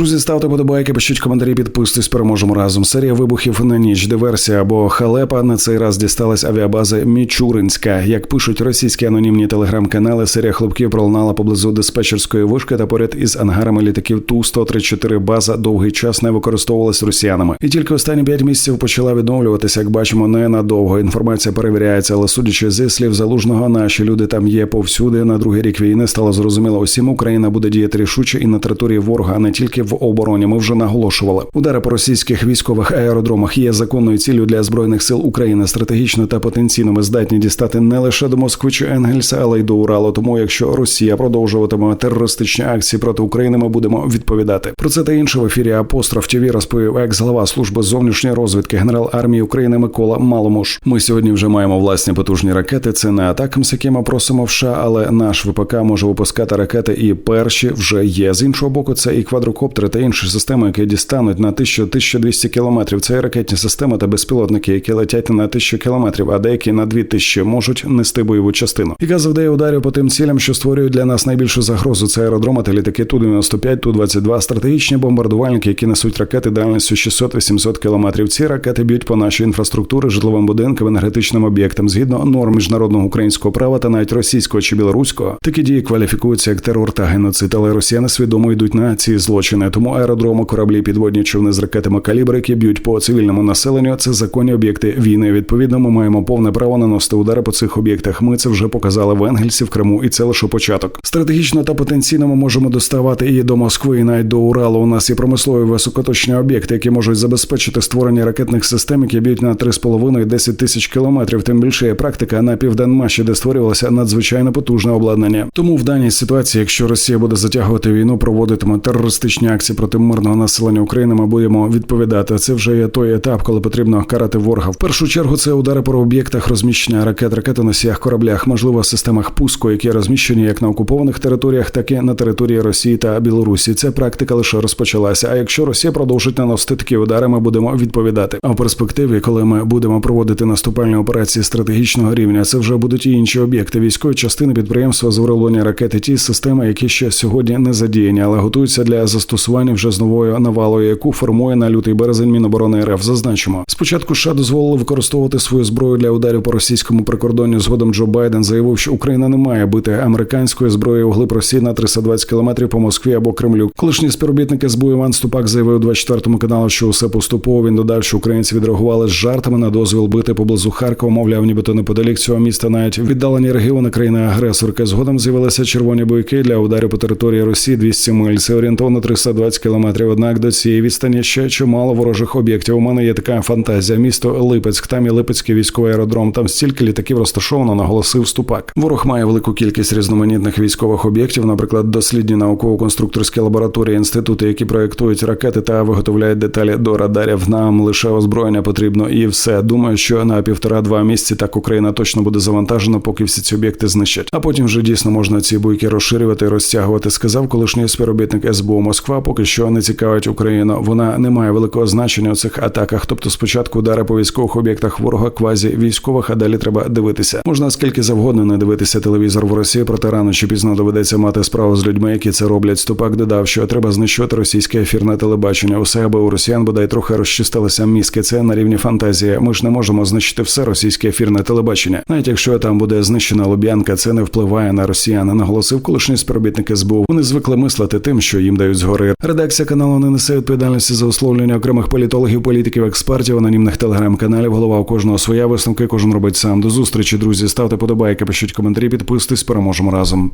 Друзі, ставте подобайки, пишіть коментарі, підписуйтесь, переможемо разом. Серія вибухів на ніч, диверсія або халепа. На цей раз дісталась авіабази Мічуринська. Як пишуть російські анонімні телеграм-канали, серія хлопків пролунала поблизу диспетчерської вишки та поряд із ангарами літаків ту 134 база довгий час не використовувалась росіянами. І тільки останні п'ять місяців почала відновлюватися. Як бачимо, ненадовго. Інформація перевіряється, але судячи зі слів залужного, наші люди там є повсюди. На другий рік війни стало зрозуміло усім. Україна буде діяти рішуче і на території ворога, а не тільки в обороні. Ми вже наголошували. Удари по російських військових аеродромах є законною ціллю для збройних сил України. Стратегічно та потенційно ми здатні дістати не лише до Москви чи Енгельса, але й до Уралу. Тому, якщо Росія продовжуватиме терористичні акції проти України, ми будемо відповідати. Про це та інше в ефірі Апостроф ТВ розповів екс-глава служби зовнішньої розвідки генерал армії України Микола Маломуш. Ми сьогодні вже маємо власні потужні ракети. Це не атакам, з якими просимо в США, але наш ВПК може випускати ракети, і перші вже є. З іншого боку, це і квадрокоптери та інші системи, які дістануть на 1000-1200 кілометрів. Це і ракетні системи та безпілотники, які летять на 1000 кілометрів, а деякі на 2000 можуть нести бойову частину. Яка завдає ударів по тим цілям, що створюють для нас найбільшу загрозу. Це аеродроми та літаки ту 95 ту 22 стратегічні бомбардувальники, які несуть ракети дальністю 600-800 кілометрів. Ці ракети б'ють по нашій інфраструктурі, житловим будинкам, енергетичним об'єктам згідно норм міжнародного українського права та навіть російського чи білоруського. Такі дії кваліфікуються як терор та геноцид, але росіяни свідомо йдуть на ці злочини. Тому аеродроми, кораблі, підводні човни з ракетами калібр, які б'ють по цивільному населенню. Це законні об'єкти війни. Відповідно, ми маємо повне право наносити удари по цих об'єктах. Ми це вже показали в Енгельсі в Криму, і це лише початок. Стратегічно та потенційно ми можемо доставати і до Москви, і навіть до Уралу. У нас є промислові високоточні об'єкти, які можуть забезпечити створення ракетних систем, які б'ють на 3,5-10 тисяч кілометрів. Тим більше є практика на південмаші, де створювалося надзвичайно потужне обладнання. Тому в даній ситуації, якщо Росія буде затягувати війну, проводитиме терористичні акції проти мирного населення України, ми будемо відповідати. Це вже є той етап, коли потрібно карати ворога. В першу чергу це удари по об'єктах розміщення ракет, ракетоносіях, кораблях, можливо, системах пуску, які розміщені як на окупованих територіях, так і на території Росії та Білорусі. Ця практика лише розпочалася. А якщо Росія продовжить наносити такі удари, ми будемо відповідати. А в перспективі, коли ми будемо проводити наступальні операції стратегічного рівня, це вже будуть і інші об'єкти, військові частини підприємства з ракети, ті системи, які ще сьогодні не задіяні, але готуються для застосування вже з новою навалою, яку формує на лютий березень Міноборони РФ. Зазначимо, спочатку США дозволили використовувати свою зброю для ударів по російському прикордонню. Згодом Джо Байден заявив, що Україна не має бити американською зброєю у глиб Росії на 320 кілометрів по Москві або Кремлю. Колишній співробітник СБУ Іван Ступак заявив 24 каналу, що усе поступово він додав, що українці відреагували з жартами на дозвіл бити поблизу Харкова. Мовляв, нібито неподалік цього міста, навіть віддалені регіони країни-агресорки. Згодом з'явилися червоні бойки для ударів по території Росії 200 миль. Це орієнтовно 320 кілометрів. Однак до цієї відстані ще чимало ворожих об'єктів. У мене є така фантазія. Місто Липецьк, там і Липецький військовий аеродром. Там стільки літаків розташовано, наголосив Ступак. Ворог має велику кількість різноманітних військових об'єктів, наприклад, дослідні науково-конструкторські лабораторії, інститути, які проєктують ракети та виготовляють деталі до радарів. Нам лише озброєння потрібно і все. Думаю, що на півтора-два місяці так Україна точно буде завантажена, поки всі ці об'єкти знищать. А потім вже дійсно можна ці бойки розширювати і розтягувати. Сказав колишній співробітник СБУ Москва. Поки що не цікавить Україну. Вона не має великого значення у цих атаках. Тобто, спочатку удари по військових об'єктах ворога, квазі військових, а далі треба дивитися. Можна скільки завгодно не дивитися телевізор в Росії, проте рано чи пізно доведеться мати справу з людьми, які це роблять. Ступак додав, що треба знищувати російське ефірне телебачення. Усе аби у росіян бодай трохи розчистилися мізки. Це на рівні фантазії. Ми ж не можемо знищити все російське ефірне телебачення. Навіть якщо там буде знищена Луб'янка, це не впливає на росіян. Наголосив колишній співробітник СБУ. Вони звикли мислити тим, що їм дають згори. Редакція каналу не несе відповідальності за условлення окремих політологів, політиків, експертів, анонімних телеграм-каналів. Голова у кожного своя висновки. Кожен робить сам. До зустрічі, друзі. Ставте подобайки, пишіть коментарі, підписуйтесь, переможемо разом.